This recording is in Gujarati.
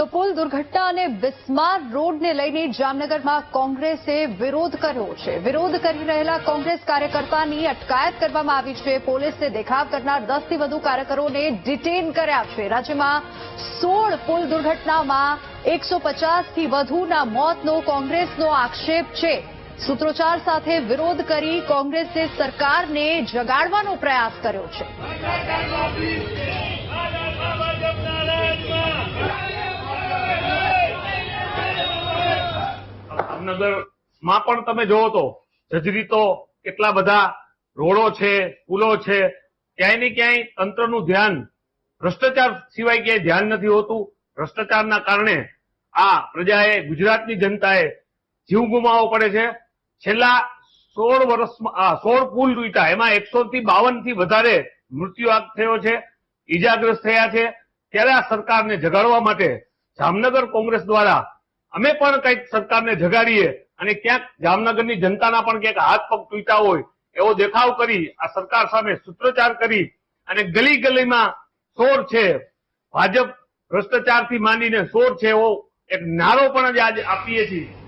તો પુલ દુર્ઘટના અને બિસ્માર રોડને લઈને જામનગરમાં કોંગ્રેસે વિરોધ કર્યો છે. વિરોધ કરી રહેલા કોંગ્રેસ કાર્યકર્તાની અટકાયત કરવામાં આવી છે. પોલીસે દેખાવ કરનાર દસથી વધુ કાર્યકરોને ડિટેન કર્યા છે. રાજ્યમાં સોળ પુલ દુર્ઘટનામાં એકસો પચાસથી વધુના મોતનો કોંગ્રેસનો આક્ષેપ છે. સૂત્રોચ્ચાર સાથે વિરોધ કરી કોંગ્રેસે સરકારને જગાડવાનો પ્રયાસ કર્યો છે. જામનગરમાં પણ તમે જોવો તો જજરીતો કેટલા બધા રોડો છે, પુલો છે. ક્યાંય ને ક્યાંય તંત્રનું ધ્યાન, ભ્રષ્ટાચાર સિવાય ક્યાંય ધ્યાન નથી હોતું. ભ્રષ્ટાચારના કારણે આ પ્રજાએ ગુજરાતની જનતાએ જીવ ગુમાવવો પડે છે. છેલ્લા સોળ વર્ષમાં સોળ પુલ તૂટ્યા. એમાં એકસો થી બાવનથી વધારે મૃત્યુઆંક થયો છે, ઈજાગ્રસ્ત થયા છે. ત્યારે આ સરકારને જગાડવા માટે જામનગર કોંગ્રેસ દ્વારા અમે પણ કંઈક સરકારને જગાડીએ અને ક્યાંક જામનગરની જનતાના પણ ક્યાંક હાથ પગ તૂટા હોય, એવો દેખાવ કરી, આ સરકાર સામે સૂત્રોચ્ચાર કરી અને ગલી ગલીમાં સોર છે. ભાજપ ભ્રષ્ટાચારથી માંડીને સોર છે એવો એક નારો પણ આજે આપીએ છીએ.